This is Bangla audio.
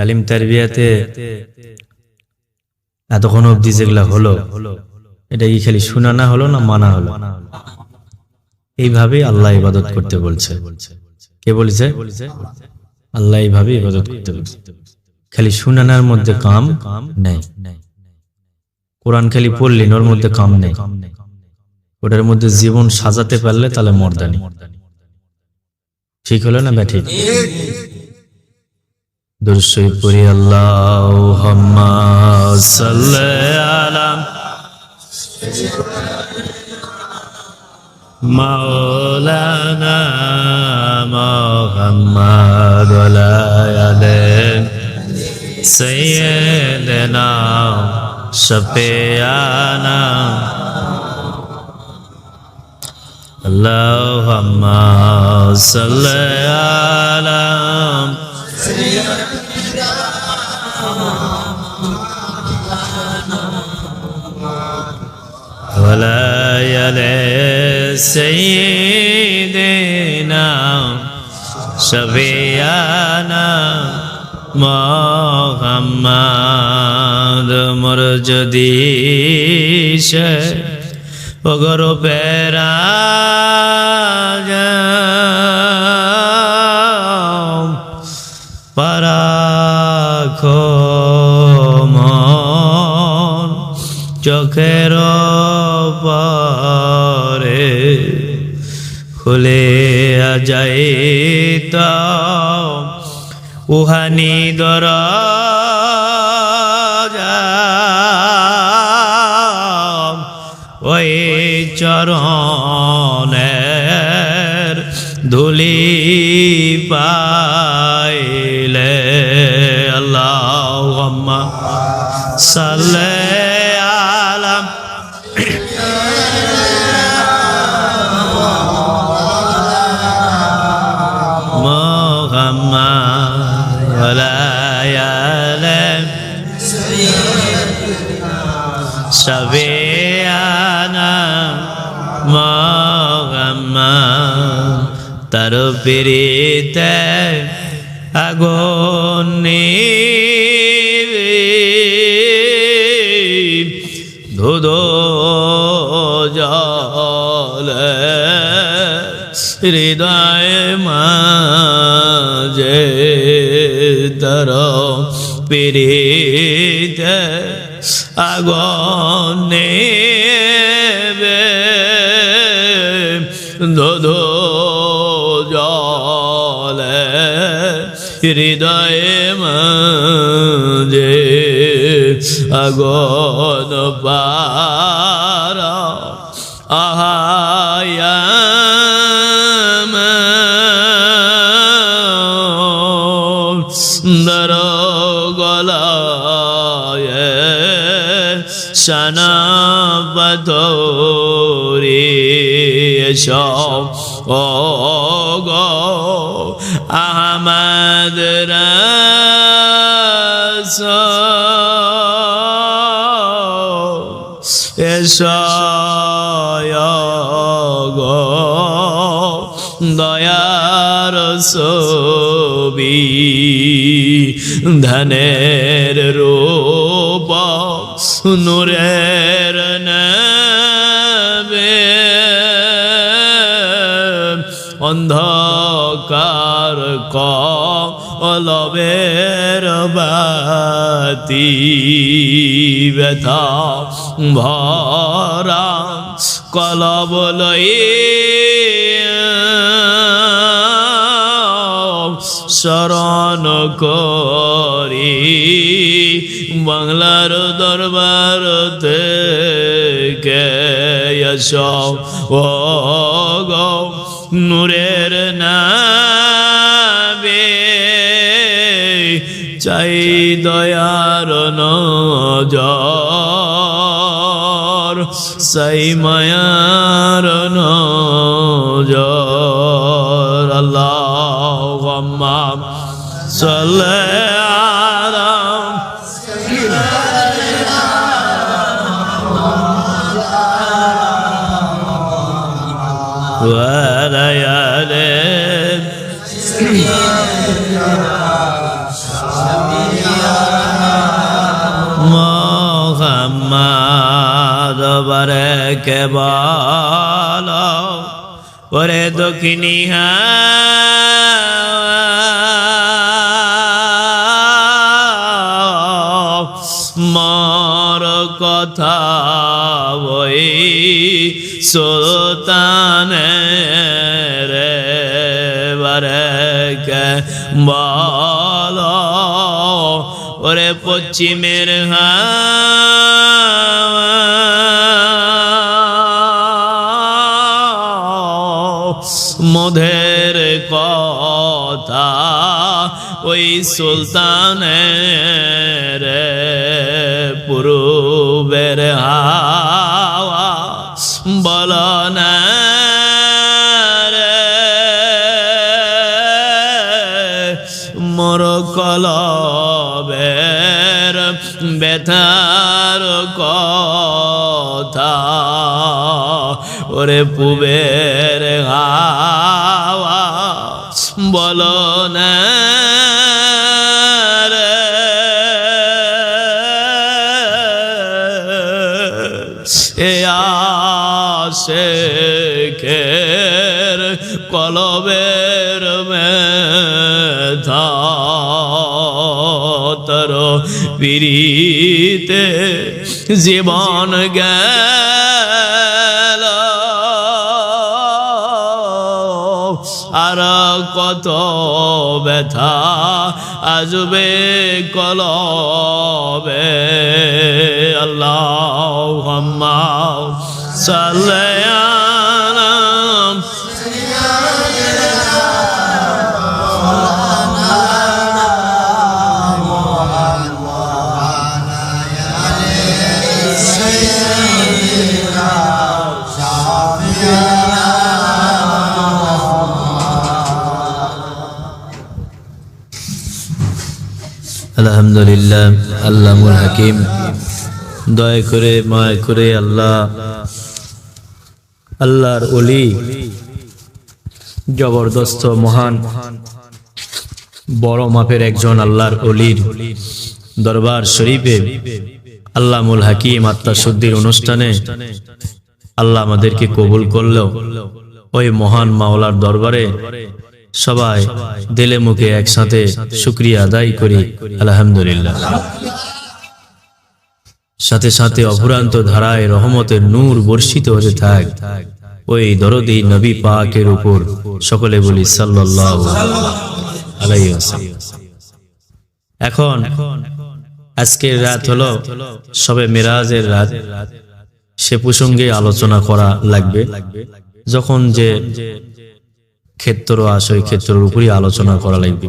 তালিম তারবিয়াতে এতক্ষণ অব্দি যেগুলা হলো, এটা কি খালি শোনা না হলো না মানা হলো? এইভাবে আল্লাহ ইবাদত করতে বলছে। কে বলেছে? আল্লাহ এইভাবে ইবাদত করতে বলছে। খালি শুনানার মধ্যে কাম নেই। কোরআন খালি পড়লেন ওর মধ্যে কাম নেই। ওটার মধ্যে জীবন সাজাতে পারলে তাহলে মর্দানি। ঠিক হলো না ব্যাঠিক? দুরসই পড়ি আল্লাহ আলাম مولانا محمد ولا عليه سيدنا شفيعنا اللهم صل على ولا يلي سيدنا شفيعنا মোহাম্মদ মোর যদি সে ওগর পেরা পারাখ মন চোখের পরে খুলে যাই তো উহানি দর ওই চরণের ধুলি পাইলে আল্লাহ সাল্লে আলাম محمد ولا يعلم شفيعنا محمد তার পিড়িতে আগুন ধুদো জলে হৃদয় মাঝে তর পিড়িতে আগুনে ধোধো জলে হৃদয় মাঝে আগন পারা আহায়া দর গলায় সানা বদরি সব ও গো আহমদ রস দয়ার ছবি ধনের রূপ নূরের নবে। অন্ধকার কলবের বাতি ব্যথা ভরা কলব শরণ করি বাংলার ও গো নূরের নাবে চাই দয়ার নজর সাই মায়ার নজর। আল্লাহ সাল্লাম وليال মোহাম্মদ বরকে বল ওরে দক্ষিণী মর কথা বই ওই সুলতান রে বারকে বল। ওরে পশ্চিমের মধের কথা ওই সুলতানের পূর্বের হাওয়া ব্যথার কথা ওরে পুবের হাওয়া বল না রে। এ আশেখের কলবের মেধা তর পিড়িতে জীবন গেল। আর কত ব্যথা আজবে কলবে। আল্লাহ সাল্লাম আলহামদুলিল্লাহ আল্লামুল হাকিম। দয়া করে, মায় করে আল্লাহ, আল্লাহর অলি জবরদস্ত, মহান, বড় মাপের একজন আল্লাহর অলির দরবার শরীফে আল্লামুল হাকিম আত্মা আত্মাশুদ্ধির অনুষ্ঠানে আল্লাহ আমাদেরকে কবুল করলেও, ওই মহান মাওলার দরবারে সবাই দিলে মুখে একসাথে শুক্রিয়া আদায় করি, আলহামদুলিল্লাহ। সাথে সাথে অভুরান্ত ধারায় রহমতের নূর বর্ষিত হতে থাক। ওই দরদি নবী পাকের উপর সকলে বলি সাল্লাল্লাহু এখন আজকের রাত হলো সবে মেরাজের রাত। সে প্রসঙ্গে আলোচনা করা লাগবে। যখন যে ক্ষেত্র ওই ক্ষেত্রের উপরই আলোচনা করা লাগবে।